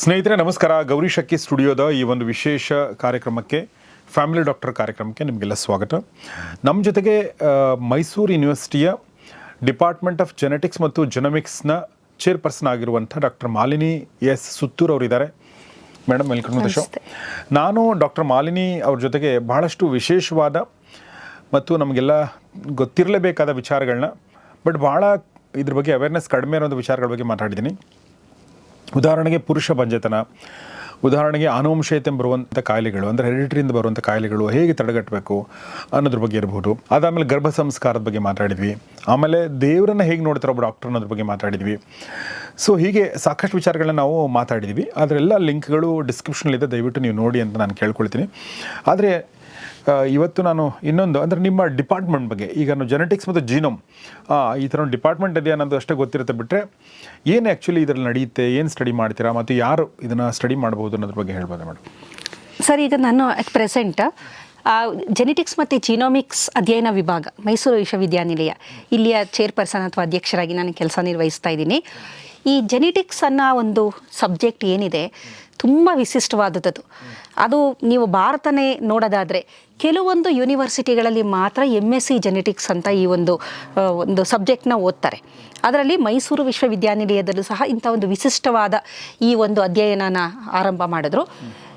ಸ್ನೇಹಿತರೆ ನಮಸ್ಕಾರ. ಗೌರಿ ಶಕ್ಕಿ ಸ್ಟುಡಿಯೋದ ಈ ಒಂದು ವಿಶೇಷ ಕಾರ್ಯಕ್ರಮಕ್ಕೆ ಫ್ಯಾಮಿಲಿ ಡಾಕ್ಟರ್ ಕಾರ್ಯಕ್ರಮಕ್ಕೆ ನಿಮಗೆಲ್ಲ ಸ್ವಾಗತ. ನಮ್ಮ ಜೊತೆಗೆ ಮೈಸೂರು ಯೂನಿವರ್ಸಿಟಿಯ ಡಿಪಾರ್ಟ್ಮೆಂಟ್ ಆಫ್ ಜೆನೆಟಿಕ್ಸ್ ಮತ್ತು ಜೆನಮಿಕ್ಸ್ನ ಚೇರ್ಪರ್ಸನ್ ಆಗಿರುವಂಥ ಡಾಕ್ಟರ್ ಮಾಲಿನಿ ಎಸ್ ಸುತ್ತೂರ್ ಅವರಿದ್ದಾರೆ. Madam welcome to the show ನಾನು ಡಾಕ್ಟರ್ ಮಾಲಿನಿ ಅವ್ರ ಜೊತೆಗೆ ಬಹಳಷ್ಟು ವಿಶೇಷವಾದ ಮತ್ತು ನಮಗೆಲ್ಲ ಗೊತ್ತಿರಲೇಬೇಕಾದ ವಿಚಾರಗಳನ್ನ ಬಟ್ ಭಾಳ ಇದ್ರ ಬಗ್ಗೆ ಅವೇರ್ನೆಸ್ ಕಡಿಮೆ ಇರೋಂಥ ವಿಚಾರಗಳ ಬಗ್ಗೆ ಮಾತಾಡಿದ್ದೀನಿ. ಉದಾಹರಣೆಗೆ ಪುರುಷ ಬಂಜೆತನ, ಉದಾಹರಣೆಗೆ ಅನುವಂಶಯತೆ ಬರುವಂಥ ಕಾಯಿಲೆಗಳು, ಅಂದರೆ ಹೆರಿಡಿಟ್ರಿಯಿಂದ ಬರುವಂಥ ಕಾಯಿಲೆಗಳು ಹೇಗೆ ತಡೆಗಟ್ಟಬೇಕು ಅನ್ನೋದ್ರ ಬಗ್ಗೆ ಇರಬಹುದು ಅದಾದಮೇಲೆ ಗರ್ಭ ಸಂಸ್ಕಾರದ ಬಗ್ಗೆ ಮಾತಾಡಿದ್ವಿ. ಆಮೇಲೆ ದೇವರನ್ನು ಹೇಗೆ ನೋಡ್ತಾರೆ ಒಬ್ಬ ಡಾಕ್ಟರ್ ಅನ್ನೋದ್ರ ಬಗ್ಗೆ ಮಾತಾಡಿದ್ವಿ. ಸೊ ಹೀಗೆ ಸಾಕಷ್ಟು ವಿಚಾರಗಳನ್ನ ನಾವು ಮಾತಾಡಿದ್ವಿ. ಅದರೆಲ್ಲ ಲಿಂಕ್ಗಳು ಡಿಸ್ಕ್ರಿಪ್ಷನಲ್ಲಿದೆ ದಯವಿಟ್ಟು ನೀವು ನೋಡಿ ಅಂತ ನಾನು ಕೇಳ್ಕೊಳ್ತೀನಿ. ಆದರೆ ಇವತ್ತು ನಾನು ಇನ್ನೊಂದು, ಅಂದರೆ ನಿಮ್ಮ ಡಿಪಾರ್ಟ್ಮೆಂಟ್ ಬಗ್ಗೆ, ಈಗ ನಾವು ಜೆನೆಟಿಕ್ಸ್ ಮತ್ತು ಜೀನೋಮ್ ಈ ಥರ ಒಂದು ಡಿಪಾರ್ಟ್ಮೆಂಟ್ ಇದೆ ಅನ್ನೋದು ಅಷ್ಟೇ ಗೊತ್ತಿರುತ್ತೆ ಬಿಟ್ಟರೆ ಏನು ಆ್ಯಕ್ಚುಲಿ ಇದರಲ್ಲಿ ನಡೆಯುತ್ತೆ, ಏನು ಸ್ಟಡಿ ಮಾಡ್ತೀರಾ, ಮತ್ತು ಯಾರು ಇದನ್ನು ಸ್ಟಡಿ ಮಾಡ್ಬೋದು ಅನ್ನೋದ್ರ ಬಗ್ಗೆ ಹೇಳ್ಬೋದು ಮೇಡಮ್? ಸರ್, ಈಗ ನಾನು ಅಟ್ ಪ್ರೆಸೆಂಟ್ ಜೆನೆಟಿಕ್ಸ್ ಮತ್ತು ಜೀನೋಮಿಕ್ಸ್ ಅಧ್ಯಯನ ವಿಭಾಗ, ಮೈಸೂರು ವಿಶ್ವವಿದ್ಯಾನಿಲಯ, ಇಲ್ಲಿಯ ಚೇರ್ಪರ್ಸನ್ ಅಥವಾ ಅಧ್ಯಕ್ಷರಾಗಿ ನಾನು ಕೆಲಸ ನಿರ್ವಹಿಸ್ತಾ ಇದ್ದೀನಿ. ಈ ಜೆನೆಟಿಕ್ಸ್ ಅನ್ನೋ ಒಂದು ಸಬ್ಜೆಕ್ಟ್ ಏನಿದೆ ತುಂಬ ವಿಶಿಷ್ಟವಾದದ್ದು. ಅದು ನೀವು ಭಾರತನೇ ನೋಡೋದಾದರೆ ಕೆಲವೊಂದು ಯೂನಿವರ್ಸಿಟಿಗಳಲ್ಲಿ ಮಾತ್ರ ಎಂ ಎಸ್ ಸಿ ಜೆನೆಟಿಕ್ಸ್ ಅಂತ ಈ ಒಂದು ಒಂದು ಸಬ್ಜೆಕ್ಟ್ನ ಓದ್ತಾರೆ. ಅದರಲ್ಲಿ ಮೈಸೂರು ವಿಶ್ವವಿದ್ಯಾನಿಲಯದಲ್ಲೂ ಸಹ ಇಂಥ ಒಂದು ವಿಶಿಷ್ಟವಾದ ಈ ಒಂದು ಅಧ್ಯಯನನ ಆರಂಭ ಮಾಡಿದ್ರು.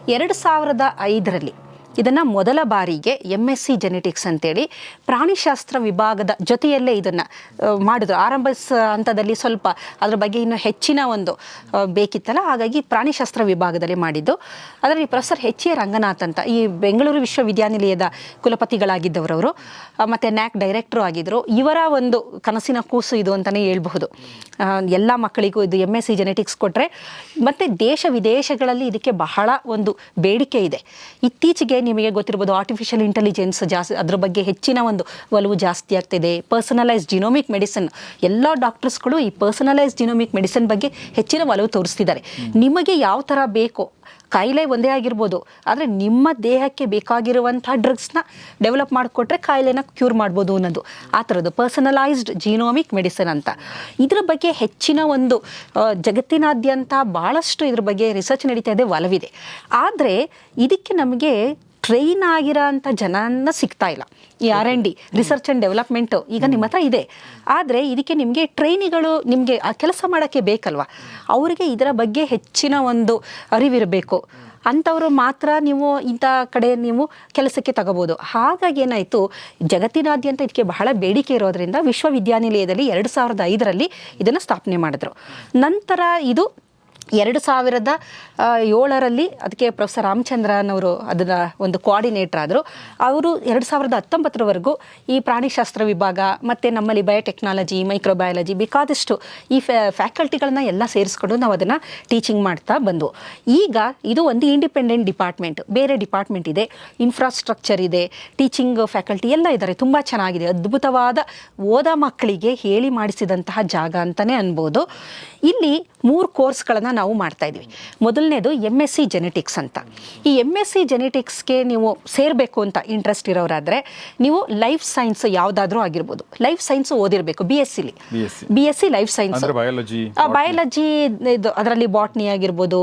ಎರಡು ಸಾವಿರದ ಐದರಲ್ಲಿ ಇದನ್ನು ಮೊದಲ ಬಾರಿಗೆ ಎಂ ಎಸ್ ಸಿ ಜೆನೆಟಿಕ್ಸ್ ಅಂತೇಳಿ ಪ್ರಾಣಿಶಾಸ್ತ್ರ ವಿಭಾಗದ ಜೊತೆಯಲ್ಲೇ ಇದನ್ನು ಮಾಡಿದ್ರು ಆರಂಭ ಹಂತದಲ್ಲಿ ಸ್ವಲ್ಪ ಅದ್ರ ಬಗ್ಗೆ ಇನ್ನೂ ಹೆಚ್ಚಿನ ಒಂದು ಬೇಕಿತ್ತಲ್ಲ, ಹಾಗಾಗಿ ಪ್ರಾಣಿಶಾಸ್ತ್ರ ವಿಭಾಗದಲ್ಲಿ ಮಾಡಿದ್ದು. ಅದರಲ್ಲಿ ಪ್ರೊಫೆಸರ್ ಎಚ್ ಎ ರಂಗನಾಥ್ ಅಂತ, ಈ ಬೆಂಗಳೂರು ವಿಶ್ವವಿದ್ಯಾನಿಲಯದ ಕುಲಪತಿಗಳಾಗಿದ್ದವರವರು ಮತ್ತು ನ್ಯಾಕ್ ಡೈರೆಕ್ಟ್ರು ಆಗಿದ್ದರು ಇವರ ಒಂದು ಕನಸಿನ ಕೂಸು ಇದು ಅಂತಲೇ ಹೇಳ್ಬಹುದು. ಎಲ್ಲ ಮಕ್ಕಳಿಗೂ ಇದು ಎಂ ಎಸ್ ಸಿ ಜೆನೆಟಿಕ್ಸ್ ಕೊಟ್ಟರೆ ಮತ್ತು ದೇಶ ವಿದೇಶಗಳಲ್ಲಿ ಇದಕ್ಕೆ ಬಹಳ ಒಂದು ಬೇಡಿಕೆ ಇದೆ. ಇತ್ತೀಚೆಗೆ ನಿಮಗೆ ಗೊತ್ತಿರ್ಬೋದು ಆರ್ಟಿಫಿಷಿಯಲ್ ಇಂಟೆಲಿಜೆನ್ಸ್ ಜಾಸ್ತಿ ಅದ್ರ ಬಗ್ಗೆ ಹೆಚ್ಚಿನ ಒಂದು ಒಲವು ಜಾಸ್ತಿ ಆಗ್ತಿದೆ. ಪರ್ಸನಲೈಸ್ ಜಿನೋಮಿಕ್ ಮೆಡಿಸಿನ್ ಎಲ್ಲ ಡಾಕ್ಟರ್ಸ್ಗಳು ಈ ಪರ್ಸನಲೈಸ್ ಜಿನೋಮಿಕ್ ಮೆಡಿಸಿನ್ ಬಗ್ಗೆ ಹೆಚ್ಚಿನ ಒಲವು ತೋರಿಸ್ತಿದ್ದಾರೆ. ನಿಮಗೆ ಯಾವ ಥರ ಬೇಕು? ಕಾಯಿಲೆ ಒಂದೇ ಆಗಿರ್ಬೋದು ಆದರೆ ನಿಮ್ಮ ದೇಹಕ್ಕೆ ಬೇಕಾಗಿರುವಂಥ ಡ್ರಗ್ಸ್ನ ಡೆವಲಪ್ ಮಾಡಿಕೊಟ್ರೆ ಕಾಯಿಲೆನ ಕ್ಯೂರ್ ಮಾಡ್ಬೋದು ಅನ್ನೋದು. ಆ ಥರದ್ದು ಪರ್ಸನಲೈಸ್ಡ್ ಜೀನೋಮಿಕ್ ಮೆಡಿಸಿನ್ ಅಂತ. ಇದ್ರ ಬಗ್ಗೆ ಹೆಚ್ಚಿನ ಒಂದು ಜಗತ್ತಿನಾದ್ಯಂತ ಭಾಳಷ್ಟು ಇದ್ರ ಬಗ್ಗೆ ರಿಸರ್ಚ್ ನಡೀತಾ ಇದೆ ಒಲವಿದೆ. ಆದರೆ ಇದಕ್ಕೆ ನಮಗೆ ಟ್ರೈನ್ ಆಗಿರೋ ಅಂಥ ಜನನ ಸಿಗ್ತಾ ಇಲ್ಲ. ಈ R and D research and development ಈಗ ನಿಮ್ಮ ಹತ್ರ ಇದೆ. ಆದರೆ ಇದಕ್ಕೆ ನಿಮಗೆ ಟ್ರೈನಿಗಳು ನಿಮಗೆ ಆ ಕೆಲಸ ಮಾಡೋಕ್ಕೆ ಬೇಕಲ್ವಾ? ಅವರಿಗೆ ಇದರ ಬಗ್ಗೆ ಹೆಚ್ಚಿನ ಒಂದು ಅರಿವಿರಬೇಕು. ಅಂಥವರು ಮಾತ್ರ ನೀವು ಇಂಥ ಕಡೆ ನೀವು ಕೆಲಸಕ್ಕೆ ತಗೋಬೋದು. ಹಾಗಾಗಿ ಏನಾಯಿತು? ಜಗತ್ತಿನಾದ್ಯಂತ ಇದಕ್ಕೆ ಬಹಳ ಬೇಡಿಕೆ ಇರೋದರಿಂದ ವಿಶ್ವವಿದ್ಯಾನಿಲಯದಲ್ಲಿ ಎರಡು ಸಾವಿರದ ಐದರಲ್ಲಿ ಇದನ್ನು ಸ್ಥಾಪನೆ ಮಾಡಿದ್ರು. ನಂತರ ಇದು ಎರಡು ಸಾವಿರದ ಏಳರಲ್ಲಿ ಅದಕ್ಕೆ ಪ್ರೊಫೆಸರ್ ರಾಮಚಂದ್ರನ್ ಅವರು ಅದನ್ನ ಒಂದು ಕೋಆರ್ಡಿನೇಟರ್ ಆದರು. ಅವರು ಎರಡು ಸಾವಿರದ ಹತ್ತೊಂಬತ್ತರವರೆಗೂ ಈ ಪ್ರಾಣಿಶಾಸ್ತ್ರ ವಿಭಾಗ ಮತ್ತು ನಮ್ಮಲ್ಲಿ ಬಯೋಟೆಕ್ನಾಲಜಿ ಮೈಕ್ರೋಬಯಾಲಜಿ ಬೇಕಾದಷ್ಟು ಈ ಫ್ಯಾಕಲ್ಟಿಗಳನ್ನ ಎಲ್ಲ ಸೇರಿಸ್ಕೊಂಡು ನಾವು ಅದನ್ನು ಟೀಚಿಂಗ್ ಮಾಡ್ತಾ ಬಂದು ಈಗ ಇದು ಒಂದು ಇಂಡಿಪೆಂಡೆಂಟ್ ಡಿಪಾರ್ಟ್ಮೆಂಟ್ ಬೇರೆ ಡಿಪಾರ್ಟ್ಮೆಂಟ್ ಇದೆ. ಇನ್ಫ್ರಾಸ್ಟ್ರಕ್ಚರ್ ಇದೆ ಟೀಚಿಂಗ್ ಫ್ಯಾಕಲ್ಟಿ ಎಲ್ಲ ಇದ್ದಾರೆ ತುಂಬ ಚೆನ್ನಾಗಿದೆ. ಅದ್ಭುತವಾದ ಓದ ಮಕ್ಕಳಿಗೆ ಹೇಳಿ ಮಾಡಿಸಿದಂತಹ ಜಾಗ ಅಂತಲೇ ಅನ್ಬೋದು. ಇಲ್ಲಿ ಮೂರು ಕೋರ್ಸ್ಗಳನ್ನು ನಾವು ಮಾಡ್ತಾ ಇದ್ದೀವಿ. ಮೊದಲನೇದು ಎಂ ಎಸ್ ಸಿ ಜೆನೆಟಿಕ್ಸ್ ಅಂತ. ಈ ಎಂ ಎಸ್ ಸಿ ಜೆನೆಟಿಕ್ಸ್ಗೆ ನೀವು ಸೇರಬೇಕು ಅಂತ ಇಂಟ್ರೆಸ್ಟ್ ಇರೋರಾದರೆ ನೀವು ಲೈಫ್ ಸೈನ್ಸ್ ಯಾವುದಾದ್ರೂ ಆಗಿರ್ಬೋದು. ಲೈಫ್ ಸೈನ್ಸ್ ಓದಿರಬೇಕು B S ಸಿಲಿ. B S C life science biology ಇದು ಅದರಲ್ಲಿ ಬಾಟ್ನಿ ಆಗಿರ್ಬೋದು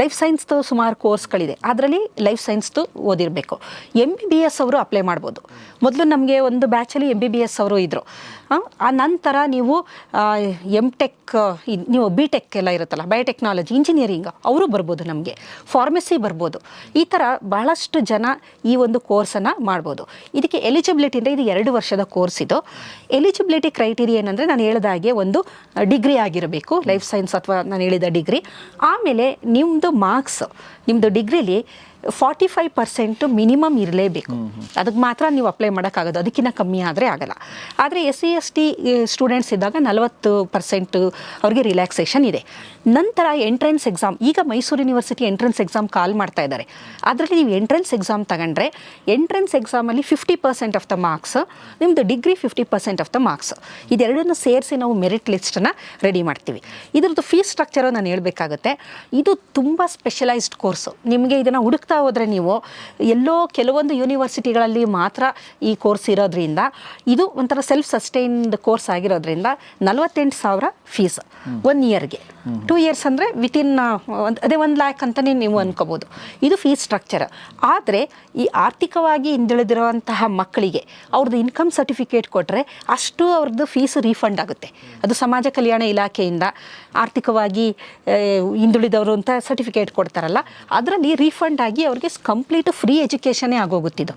ಲೈಫ್ ಸೈನ್ಸ್ದು ಸುಮಾರು ಕೋರ್ಸ್ಗಳಿದೆ ಅದರಲ್ಲಿ ಲೈಫ್ ಸೈನ್ಸ್ದು ಓದಿರಬೇಕು. ಎಂ ಬಿ ಬಿ ಎಸ್ ಅವರು ಅಪ್ಲೈ ಮಾಡ್ಬೋದು. ಮೊದಲು ನಮಗೆ ಒಂದು ಬ್ಯಾಚಲ್ಲಿ ಎಂ ಬಿ ಬಿ ಎಸ್ ಅವರು ಇದ್ದರು ಆ ನಂತರ ನೀವು ಎಂ ಟೆಕ್ ನೀವು ಬಿ ಟೆಕ್ ಎಲ್ಲ ಇರುತ್ತಲ್ಲ ಬಯೋಟೆಕ್ನಾಲಜಿ ಇಂಜಿನಿಯರಿಂಗ್ ಅವರು ಬರ್ಬೋದು ನಮಗೆ. ಫಾರ್ಮಸಿ ಬರ್ಬೋದು. ಈ ಥರ ಬಹಳಷ್ಟು ಜನ ಈ ಒಂದು ಕೋರ್ಸನ್ನು ಮಾಡ್ಬೋದು. ಇದಕ್ಕೆ ಎಲಿಜಿಬಿಲಿಟಿ ಅಂದರೆ ಇದು ಎರಡು ವರ್ಷದ ಕೋರ್ಸ್ ಇದು. ಎಲಿಜಿಬಿಲಿಟಿ ಕ್ರೈಟೀರಿಯಾ ಏನಂದರೆ ನಾನು ಹೇಳಿದ ಹಾಗೆ ಒಂದು ಡಿಗ್ರಿ ಆಗಿರಬೇಕು ಲೈಫ್ ಸೈನ್ಸ್ ಅಥವಾ ನಾನು ಹೇಳಿದ ಡಿಗ್ರಿ ಆಮೇಲೆ ನಿಮ್ಮದು ಮಾರ್ಕ್ಸ್ ನಿಮ್ಮದು ಡಿಗ್ರಿಲಿ ಫಾರ್ಟಿ ಫೈವ್ ಪರ್ಸೆಂಟು ಮಿನಿಮಮ್ ಇರಲೇಬೇಕು. ಅದಕ್ಕೆ ಮಾತ್ರ ನೀವು ಅಪ್ಲೈ ಮಾಡೋಕ್ಕಾಗೋದು. ಅದಕ್ಕಿಂತ ಕಮ್ಮಿ ಆದರೆ ಆಗಲ್ಲ. ಆದರೆ S C S T students ಇದ್ದಾಗ ನಲವತ್ತು ಪರ್ಸೆಂಟು ಅವ್ರಿಗೆ ರಿಲ್ಯಾಕ್ಸೇಷನ್ ಇದೆ. ನಂತರ ಎಂಟ್ರೆನ್ಸ್ ಎಕ್ಸಾಮ್ ಈಗ Mysuru university entrance exam call ಮಾಡ್ತಾ ಇದ್ದಾರೆ. ಅದರಲ್ಲಿ ನೀವು ಎಂಟ್ರೆನ್ಸ್ ಎಕ್ಸಾಮ್ ತಗೊಂಡ್ರೆ ಎಂಟ್ರೆನ್ಸ್ ಎಕ್ಸಾಮಲ್ಲಿ fifty percent of the marks ನಿಮ್ಮದು degree fifty percent of the marks. ಇದೆರಡನ್ನು ಸೇರಿಸಿ ನಾವು ಮೆರಿಟ್ ಲಿಸ್ಟನ್ನು ರೆಡಿ ಮಾಡ್ತೀವಿ. ಇದ್ರದ್ದು ಫೀಸ್ ಸ್ಟ್ರಕ್ಚರು ನಾನು ಹೇಳಬೇಕಾಗುತ್ತೆ. ಇದು ತುಂಬ ಸ್ಪೆಷಲೈಸ್ಡ್ ಕೋರ್ಸು. ನಿಮಗೆ ಇದನ್ನು ಹುಡುಕ್ತಾ ಹೋದರೆ ನೀವು ಎಲ್ಲೋ ಕೆಲವೊಂದು ಯೂನಿವರ್ಸಿಟಿಗಳಲ್ಲಿ ಮಾತ್ರ ಈ ಕೋರ್ಸ್ ಇರೋದ್ರಿಂದ, ಇದು ಒಂಥರ ಸೆಲ್ಫ್ ಸಸ್ಟೈನ್ಡ್ ಕೋರ್ಸ್ ಆಗಿರೋದ್ರಿಂದ ನಲವತ್ತೆಂಟು ಸಾವಿರ ಫೀಸ್ ಒನ್ ಇಯರ್ಗೆ ಟೂ ಇಯರ್ಸ್ ಅಂದರೆ ವಿತಿನ್ ಅದೇ ಒಂದು ಲ್ಯಾಕ್ ಅಂತಲೇ ನೀವು ಅನ್ಕೋಬೋದು. ಇದು ಫೀಸ್ ಸ್ಟ್ರಕ್ಚರ್ ಆದರೆ ಈ ಆರ್ಥಿಕವಾಗಿ ಹಿಂದುಳಿದಿರುವಂತಹ ಮಕ್ಕಳಿಗೆ ಅವ್ರದ್ದು ಇನ್ಕಮ್ ಸರ್ಟಿಫಿಕೇಟ್ ಕೊಟ್ಟರೆ ಅಷ್ಟು ಅವ್ರದ್ದು ಫೀಸ್ ರೀಫಂಡ್ ಆಗುತ್ತೆ. ಅದು ಸಮಾಜ ಕಲ್ಯಾಣ ಇಲಾಖೆಯಿಂದ ಆರ್ಥಿಕವಾಗಿ ಹಿಂದುಳಿದವರು ಅಂತ ಸರ್ಟಿಫಿಕೇಟ್ ಕೊಡ್ತಾರಲ್ಲ, ಅದರಲ್ಲಿ ರೀಫಂಡ್ ಆಗಿ ಅವ್ರಿಗೆ ಕಂಪ್ಲೀಟ್ ಫ್ರೀ ಎಜುಕೇಷನೇ ಆಗೋಗುತ್ತಿದ್ದು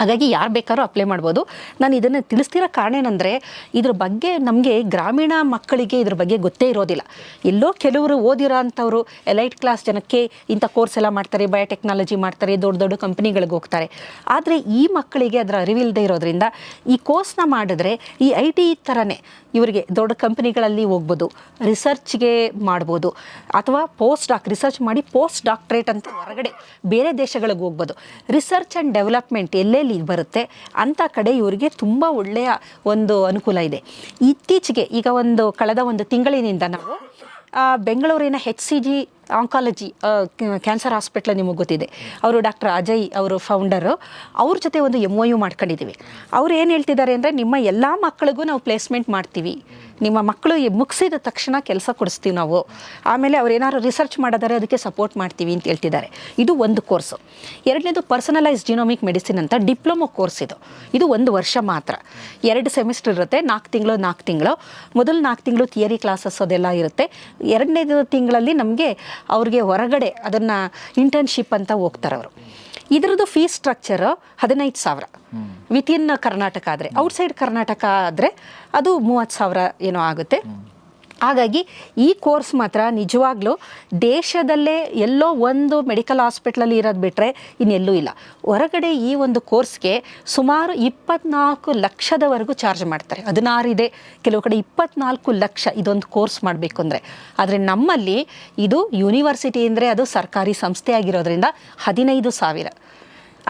ಹಾಗಾಗಿ ಯಾರು ಬೇಕಾದ್ರೂ ಅಪ್ಲೈ ಮಾಡ್ಬೋದು. ನಾನು ಇದನ್ನು ತಿಳಿಸ್ತಿರೋ ಕಾರಣ ಏನಂದರೆ, ಇದ್ರ ಬಗ್ಗೆ ನಮಗೆ ಗ್ರಾಮೀಣ ಮಕ್ಕಳಿಗೆ ಇದ್ರ ಬಗ್ಗೆ ಗೊತ್ತೇ ಇರೋದಿಲ್ಲ. ಎಲ್ಲೋ ಕೆಲವರು ಓದಿರೋ ಅಂಥವ್ರು ಎಲೈಟ್ ಕ್ಲಾಸ್ ಜನಕ್ಕೆ ಇಂಥ ಕೋರ್ಸ್ ಎಲ್ಲ ಮಾಡ್ತಾರೆ ಬಯೋಟೆಕ್ನಾಲಜಿ ಮಾಡ್ತಾರೆ, ದೊಡ್ಡ ದೊಡ್ಡ ಕಂಪ್ನಿಗಳಿಗೆ ಹೋಗ್ತಾರೆ. ಆದರೆ ಈ ಮಕ್ಕಳಿಗೆ ಅದರ ಅರಿವಿಲ್ಲದೆ ಇರೋದ್ರಿಂದ ಈ ಕೋರ್ಸ್ನ ಮಾಡಿದ್ರೆ ಈ ಐ ಟಿ ಥರನೇ ಇವರಿಗೆ ದೊಡ್ಡ ಕಂಪ್ನಿಗಳಲ್ಲಿ ಹೋಗ್ಬೋದು ರಿಸರ್ಚ್ಗೆ ಮಾಡ್ಬೋದು, ಅಥವಾ ಪೋಸ್ಟ್ ಡಾಕ್ ರಿಸರ್ಚ್ ಮಾಡಿ ಪೋಸ್ಟ್ ಡಾಕ್ಟ್ರೇಟ್ ಅಂತ ಹೊರಗಡೆ ಬೇರೆ ದೇಶಗಳಿಗೆ ಹೋಗ್ಬೋದು. ರಿಸರ್ಚ್ ಆ್ಯಂಡ್ ಡೆವಲಪ್ಮೆಂಟ್ ಎಲ್ಲೆಲ್ಲಿ ಬರುತ್ತೆ ಅಂಥ ಕಡೆ ಇವರಿಗೆ ತುಂಬ ಒಳ್ಳೆಯ ಒಂದು ಅನುಕೂಲ ಇದೆ. ಇತ್ತೀಚೆಗೆ ಈಗ ಒಂದು ಕಳೆದ ಒಂದು ತಿಂಗಳಿನಿಂದ ನಾವು ಬೆಂಗಳೂರಿನ H C G oncology cancer hospital ನಿಮಗೆ ಗೊತ್ತಿದೆ. ಅವರು ಡಾಕ್ಟರ್ ಅಜಯ್ ಅವರು ಫೌಂಡರು ಅವ್ರ ಜೊತೆ ಒಂದು ಎಂ ಒ ಯು ಮಾಡ್ಕೊಂಡಿದ್ದೀವಿ. ಅವ್ರು ಏನು ಹೇಳ್ತಿದ್ದಾರೆ ಅಂದರೆ, ನಿಮ್ಮ ಎಲ್ಲ ಮಕ್ಕಳಿಗೂ ನಾವು ಪ್ಲೇಸ್ಮೆಂಟ್ ಮಾಡ್ತೀವಿ. ನಿಮ್ಮ ಮಕ್ಕಳು ಮುಗಿಸಿದ ತಕ್ಷಣ ಕೆಲಸ ಕೊಡಿಸ್ತೀವಿ ನಾವು. ಆಮೇಲೆ ಅವ್ರು ಏನಾದ್ರು ರಿಸರ್ಚ್ ಮಾಡಿದರೆ, ಅದಕ್ಕೆ ಸಪೋರ್ಟ್ ಮಾಡ್ತೀವಿ ಅಂತ ಹೇಳ್ತಿದ್ದಾರೆ. ಇದು ಒಂದು ಕೋರ್ಸು ಎರಡನೇದು ಪರ್ಸನಲೈಸ್ ಜಿನೋಮಿಕ್ ಮೆಡಿಸಿನ್ ಅಂತ ಡಿಪ್ಲೊಮೊ ಕೋರ್ಸ್ ಇದು. ಇದು ಒಂದು ವರ್ಷ ಮಾತ್ರ. ಎರಡು ಸೆಮಿಸ್ಟರ್ ಇರುತ್ತೆ, ನಾಲ್ಕು ತಿಂಗಳು ನಾಲ್ಕು ತಿಂಗಳು. ಮೊದಲು ನಾಲ್ಕು ತಿಂಗಳು ಥಿಯರಿ ಕ್ಲಾಸಸ್ ಅದೆಲ್ಲ ಇರುತ್ತೆ. ಎರಡನೇದು ತಿಂಗಳಲ್ಲಿ ನಮಗೆ ಅವ್ರಿಗೆ ಹೊರಗಡೆ ಅದನ್ನು ಇಂಟರ್ನ್ಶಿಪ್ ಅಂತ ಹೋಗ್ತಾರೆ ಅವರು ಇದ್ರದ್ದು ಫೀಸ್ ಸ್ಟ್ರಕ್ಚರ್ ಹದಿನೈದು ಸಾವಿರ. ವಿತಿನ್ ಕರ್ನಾಟಕ ಆದರೆ ಔಟ್ಸೈಡ್ ಕರ್ನಾಟಕ ಆದರೆ ಅದು ಮೂವತ್ತು ಸಾವಿರ ಏನೋ ಆಗುತ್ತೆ. ಹಾಗಾಗಿ ಈ ಕೋರ್ಸ್ ಮಾತ್ರ ನಿಜವಾಗ್ಲೂ ದೇಶದಲ್ಲೇ ಎಲ್ಲೋ ಒಂದು ಮೆಡಿಕಲ್ ಹಾಸ್ಪಿಟ್ಲಲ್ಲಿ ಇರೋದು ಬಿಟ್ಟರೆ ಇನ್ನೆಲ್ಲೂ ಇಲ್ಲ. ಹೊರಗಡೆ ಈ ಒಂದು ಕೋರ್ಸ್ಗೆ ಸುಮಾರು ಇಪ್ಪತ್ನಾಲ್ಕು ಲಕ್ಷದವರೆಗೂ ಚಾರ್ಜ್ ಮಾಡ್ತಾರೆ. ಹದಿನಾರು ಇದೆ. ಕೆಲವು ಕಡೆ ಇಪ್ಪತ್ನಾಲ್ಕು ಲಕ್ಷ ಇದೊಂದು ಕೋರ್ಸ್ ಮಾಡಬೇಕು ಅಂದರೆ. ಆದರೆ ನಮ್ಮಲ್ಲಿ ಇದು ಯೂನಿವರ್ಸಿಟಿ ಅಂದರೆ ಅದು ಸರ್ಕಾರಿ ಸಂಸ್ಥೆ ಆಗಿರೋದ್ರಿಂದ ಹದಿನೈದು ಸಾವಿರ.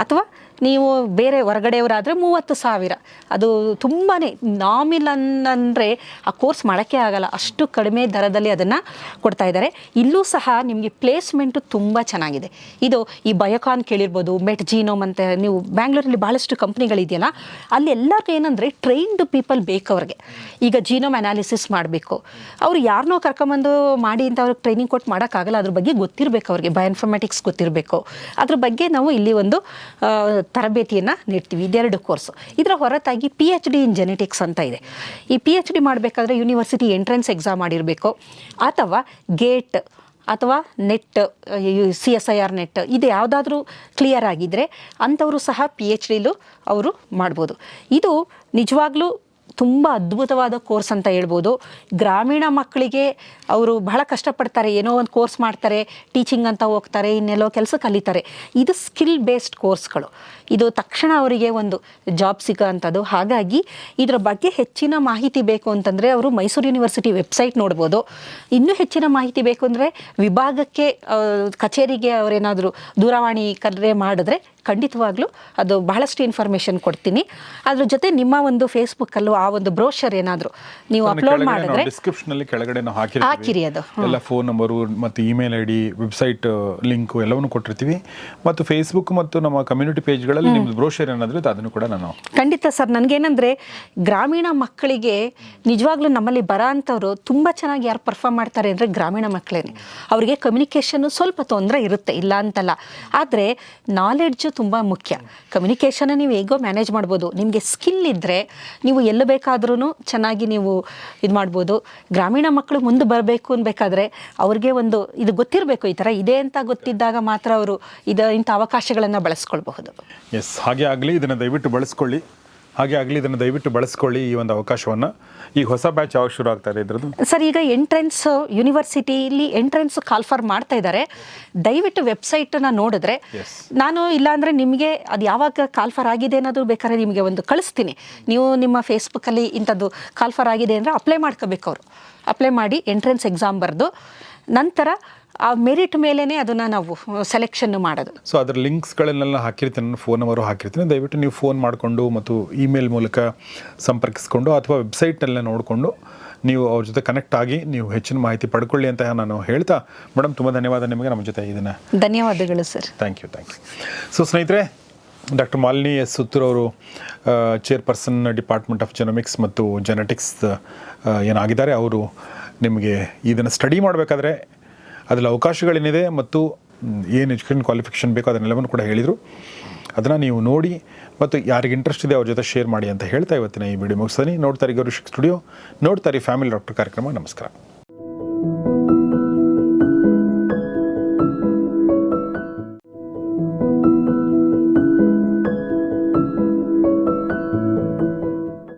ಅಥವಾ ನೀವು ಬೇರೆ ಹೊರಗಡೆಯವರಾದರೆ ಮೂವತ್ತು ಸಾವಿರ. ಅದು ತುಂಬಾ ನಾಮಿಲ್ ಅಂದರೆ ಆ ಕೋರ್ಸ್ ಮಾಡೋಕ್ಕೆ ಆಗಲ್ಲ. ಅಷ್ಟು ಕಡಿಮೆ ದರದಲ್ಲಿ ಅದನ್ನು ಕೊಡ್ತಾ ಇದ್ದಾರೆ. ಇಲ್ಲೂ ಸಹ ನಿಮಗೆ ಪ್ಲೇಸ್ಮೆಂಟು ತುಂಬ ಚೆನ್ನಾಗಿದೆ. ಇದು ಈ ಬಯೋಕಾನ್ ಕೇಳಿರ್ಬೋದು, ಮೆಟ್ ಜೀನೋಮ್ ಅಂತ ನೀವು ಬ್ಯಾಂಗ್ಳೂರಲ್ಲಿ ಭಾಳಷ್ಟು ಕಂಪ್ನಿಗಳಿದೆಯಲ್ಲ, ಅಲ್ಲಿ ಎಲ್ಲರಿಗೂ ಏನಂದರೆ ಟ್ರೈನ್ಡ್ ಪೀಪಲ್ ಬೇಕು ಅವ್ರಿಗೆ. ಈಗ ಜೀನೋಮ್ ಅನಾಲಿಸಿಸ್ ಮಾಡಬೇಕು. ಅವ್ರು ಯಾರನ್ನೋ ಕರ್ಕೊಂಬಂದು ಮಾಡಿ ಅಂತ ಅವ್ರಿಗೆ ಟ್ರೈನಿಂಗ್ ಕೊಟ್ಟು ಮಾಡೋಕ್ಕಾಗಲ್ಲ. ಅದ್ರ ಬಗ್ಗೆ ಗೊತ್ತಿರಬೇಕು ಅವ್ರಿಗೆ. ಬಯೋಇನ್ಫಾರ್ಮೆಟಿಕ್ಸ್ ಗೊತ್ತಿರಬೇಕು. ಅದ್ರ ಬಗ್ಗೆ ನಾವು ಇಲ್ಲಿ ಒಂದು ತರಬೇತಿಯನ್ನು ನೀಡ್ತೀವಿ. ಇದೆರಡು ಕೋರ್ಸು. ಇದರ ಹೊರತಾಗಿ P H D in genetics ಅಂತ ಇದೆ. ಈ ಪಿ ಎಚ್ ಡಿ ಮಾಡಬೇಕಾದ್ರೆ ಯೂನಿವರ್ಸಿಟಿ ಎಂಟ್ರೆನ್ಸ್ ಎಕ್ಸಾಮ್ ಮಾಡಿರಬೇಕು. ಅಥವಾ ಗೇಟ್ ಅಥವಾ NET C S I R NET ಇದು ಯಾವುದಾದ್ರೂ ಕ್ಲಿಯರ್ ಆಗಿದ್ದರೆ ಅಂಥವರು ಸಹ ಪಿ ಎಚ್ ಡಿಲು ಅವರು ಮಾಡ್ಬೋದು. ಇದು ನಿಜವಾಗ್ಲೂ ತುಂಬ ಅದ್ಭುತವಾದ ಕೋರ್ಸ್ ಅಂತ ಹೇಳ್ಬೋದು. ಗ್ರಾಮೀಣ ಮಕ್ಕಳಿಗೆ ಅವರು ಬಹಳ ಕಷ್ಟಪಡ್ತಾರೆ. ಏನೋ ಒಂದು ಕೋರ್ಸ್ ಮಾಡ್ತಾರೆ, ಟೀಚಿಂಗ್ ಅಂತ ಹೋಗ್ತಾರೆ, ಇನ್ನೆಲ್ಲೋ ಕೆಲಸ ಕಲಿತಾರೆ. ಇದು ಸ್ಕಿಲ್ ಬೇಸ್ಡ್ ಕೋರ್ಸ್ಗಳು. ಇದು ತಕ್ಷಣ ಅವರಿಗೆ ಒಂದು ಜಾಬ್ ಸಿಗೋ ಅಂಥದ್ದು ಹಾಗಾಗಿ ಇದರ ಬಗ್ಗೆ ಹೆಚ್ಚಿನ ಮಾಹಿತಿ ಬೇಕು ಅಂತಂದರೆ ಅವರು ಮೈಸೂರು ಯೂನಿವರ್ಸಿಟಿ ವೆಬ್ಸೈಟ್ ನೋಡ್ಬೋದು. ಇನ್ನೂ ಹೆಚ್ಚಿನ ಮಾಹಿತಿ ಬೇಕು ಅಂದರೆ ವಿಭಾಗಕ್ಕೆ ಕಚೇರಿಗೆ ಅವರೇನಾದರೂ ದೂರವಾಣಿ ಕರೆ ಮಾಡಿದ್ರೆ ಖಂಡಿತವಾಗ್ಲೂ ಅದು ಬಹಳಷ್ಟು ಇನ್ಫಾರ್ಮೇಷನ್ ಕೊಡ್ತೀನಿ. ಅದ್ರ ಜೊತೆ ನಿಮ್ಮ ಒಂದು ಫೇಸ್ಬುಕ್ ಅಲ್ಲೂ ಆ ಒಂದು ಬ್ರೋಷರ್ ಏನಾದರೂ ನೀವು ಅಪ್ಲೋಡ್ ಮಾಡಿದ್ರೆ ಡಿಸ್ಕ್ರಿಪ್ಷನ್ ಅಲ್ಲಿ ಕೆಳಗಡೆ ನಾವು ಹಾಕಿರಿ ಅದು. ಎಲ್ಲ ಫೋನ್ ನಂಬರು ಮತ್ತು email I D website link ಎಲ್ಲವನ್ನು ಕೊಟ್ಟಿರ್ತೀವಿ. ಮತ್ತು ಫೇಸ್ಬುಕ್ ಮತ್ತು ನಮ್ಮ ಕಮ್ಯುನಿಟಿ ಪೇಜ್ಗಳಲ್ಲಿ ನಿಮ್ದು ಬ್ರೋಷರ್ ಏನಾದರೂ ಅದನ್ನು ಕೂಡ ನಾನು ಖಂಡಿತ ಸರ್ ನನಗೇನಂದರೆ ಗ್ರಾಮೀಣ ಮಕ್ಕಳಿಗೆ ನಿಜವಾಗ್ಲೂ ನಮ್ಮಲ್ಲಿ ಬರೋ ಅಂಥವ್ರು ತುಂಬ ಚೆನ್ನಾಗಿ ಯಾರು ಪರ್ಫಾರ್ಮ್ ಮಾಡ್ತಾರೆ ಅಂದರೆ ಗ್ರಾಮೀಣ ಮಕ್ಕಳೇ ಅವರಿಗೆ ಕಮ್ಯುನಿಕೇಷನ್ನು ಸ್ವಲ್ಪ ತೊಂದರೆ ಇರುತ್ತೆ ಇಲ್ಲ ಅಂತಲ್ಲ. ಆದರೆ ನಾಲೆಡ್ಜು ತುಂಬ ಮುಖ್ಯ. ಕಮ್ಯುನಿಕೇಷನ್ನ ನೀವು ಹೇಗೋ ಮ್ಯಾನೇಜ್ ಮಾಡ್ಬೋದು. ನಿಮಗೆ ಸ್ಕಿಲ್ ಇದ್ದರೆ ನೀವು ಎಲ್ಲಿ ಬೇಕಾದ್ರೂ ಚೆನ್ನಾಗಿ ನೀವು ಇದು ಮಾಡ್ಬೋದು. ಗ್ರಾಮೀಣ ಮಕ್ಕಳು ಮುಂದೆ ಬರಬೇಕು ಅನ್ಬೇಕಾದ್ರೆ ಅವ್ರಿಗೆ ಒಂದು ಇದು ಗೊತ್ತಿರಬೇಕು, ಈ ಥರ ಇದೆ ಅಂತ ಗೊತ್ತಿದ್ದಾಗ ಮಾತ್ರ ಅವರು ಇದು ಇಂಥ ಅವಕಾಶಗಳನ್ನು ಬಳಸ್ಕೊಳ್ಬಹುದು. ಎಸ್ ಹಾಗೆ ಆಗಲಿ, ಇದನ್ನು ದಯವಿಟ್ಟು ಬಳಸ್ಕೊಳ್ಳಿ. ಹಾಗೆ ಆಗಲಿ ಇದನ್ನು ದಯವಿಟ್ಟು ಬಳಸ್ಕೊಳ್ಳಿ ಈ ಒಂದು ಅವಕಾಶವನ್ನು. ಈಗ ಹೊಸ ಬ್ಯಾಚ್ ಯಾವಾಗ ಶುರು ಆಗ್ತಾ ಇದೆ ಇದ್ರದ್ದು? ಸರ್ ಈಗ ಎಂಟ್ರೆನ್ಸ್ ಯೂನಿವರ್ಸಿಟಿಲಿ ಎಂಟ್ರೆನ್ಸ್ ಕಾಲ್ಫರ್ ಮಾಡ್ತಾ ಇದ್ದಾರೆ. ದಯವಿಟ್ಟು ವೆಬ್ಸೈಟನ್ನ ನೋಡಿದ್ರೆ. ನಾನು ಇಲ್ಲಾಂದರೆ ನಿಮಗೆ ಅದು ಯಾವಾಗ ಕಾಲ್ಫರ್ ಆಗಿದೆ ಅನ್ನೋದು ಬೇಕಾದ್ರೆ ನಿಮಗೆ ಒಂದು ಕಳಿಸ್ತೀನಿ. ನೀವು ನಿಮ್ಮ ಫೇಸ್ಬುಕ್ಕಲ್ಲಿ ಇಂಥದ್ದು ಕಾಲ್ಫರ್ ಆಗಿದೆ ಅಂದರೆ ಅಪ್ಲೈ ಮಾಡ್ಕೋಬೇಕು ಅವರು. ಅಪ್ಲೈ ಮಾಡಿ ಎಂಟ್ರೆನ್ಸ್ ಎಕ್ಸಾಮ್ ಬರೆದು ನಂತರ ಆ ಮೆರಿಟ್ ಮೇಲೇ ಅದನ್ನು ನಾವು ಸೆಲೆಕ್ಷನ್ ಮಾಡೋದು. ಸೊ ಅದರ ಲಿಂಕ್ಸ್ಗಳನ್ನೆಲ್ಲ ಹಾಕಿರ್ತೀನಿ ನನ್ನ ಫೋನ್ ನಂಬರ್ ಹಾಕಿರ್ತೀನಿ. ದಯವಿಟ್ಟು ನೀವು ಫೋನ್ ಮಾಡಿಕೊಂಡು ಮತ್ತು ಇಮೇಲ್ ಮೂಲಕ ಸಂಪರ್ಕಿಸ್ಕೊಂಡು ಅಥವಾ ವೆಬ್ಸೈಟ್ನೆಲ್ಲ ನೋಡಿಕೊಂಡು ನೀವು ಅವ್ರ ಜೊತೆ ಕನೆಕ್ಟ್ ಆಗಿ ನೀವು ಹೆಚ್ಚಿನ ಮಾಹಿತಿ ಪಡ್ಕೊಳ್ಳಿ ಅಂತ ನಾನು ಹೇಳ್ತಾ ಮೇಡಮ್ ತುಂಬ ಧನ್ಯವಾದ ನಿಮಗೆ ನಮ್ಮ ಜೊತೆ ಇದನ್ನು ಧನ್ಯವಾದಗಳು sir. Thank you thank you so ಸ್ನೇಹಿತರೆ ಡಾಕ್ಟರ್ ಮಾಲಿನಿ ಎಸ್ ಸುತ್ತೂರ್ ಅವರು ಚೇರ್ಪರ್ಸನ್ ಡಿಪಾರ್ಟ್ಮೆಂಟ್ ಆಫ್ ಜೆನೋಮಿಕ್ಸ್ ಮತ್ತು ಜೆನೆಟಿಕ್ಸ್ ಏನಾಗಿದ್ದಾರೆ ಅವರು ನಿಮಗೆ ಇದನ್ನು ಸ್ಟಡಿ ಮಾಡಬೇಕಾದ್ರೆ ಅದರಲ್ಲಿ ಅವಕಾಶಗಳೇನಿದೆ ಮತ್ತು ಏನು ಎಜುಕೇಷನ್ ಕ್ವಾಲಿಫಿಕೇಷನ್ ಬೇಕೋ ಅದನ್ನೆಲ್ಲವನ್ನು ಕೂಡ ಹೇಳಿದರು. ಅದನ್ನು ನೀವು ನೋಡಿ ಮತ್ತು ಯಾರಿಗೆ ಇಂಟ್ರೆಸ್ಟ್ ಇದೆ ಅವ್ರ ಜೊತೆ ಶೇರ್ ಮಾಡಿ ಅಂತ ಹೇಳ್ತಾ ಇವತ್ತಿನ ಈ ವಿಡಿಯೋ ಮುಗಿಸ್ತೀನಿ. ನೋಡ್ತಾರೆ ಗೌರಿಶಿಕ್ ಸ್ಟುಡಿಯೋ ನೋಡ್ತಾರೆ ಫ್ಯಾಮಿಲಿ ಡಾಕ್ಟರ್ ಕಾರ್ಯಕ್ರಮ. ನಮಸ್ಕಾರ.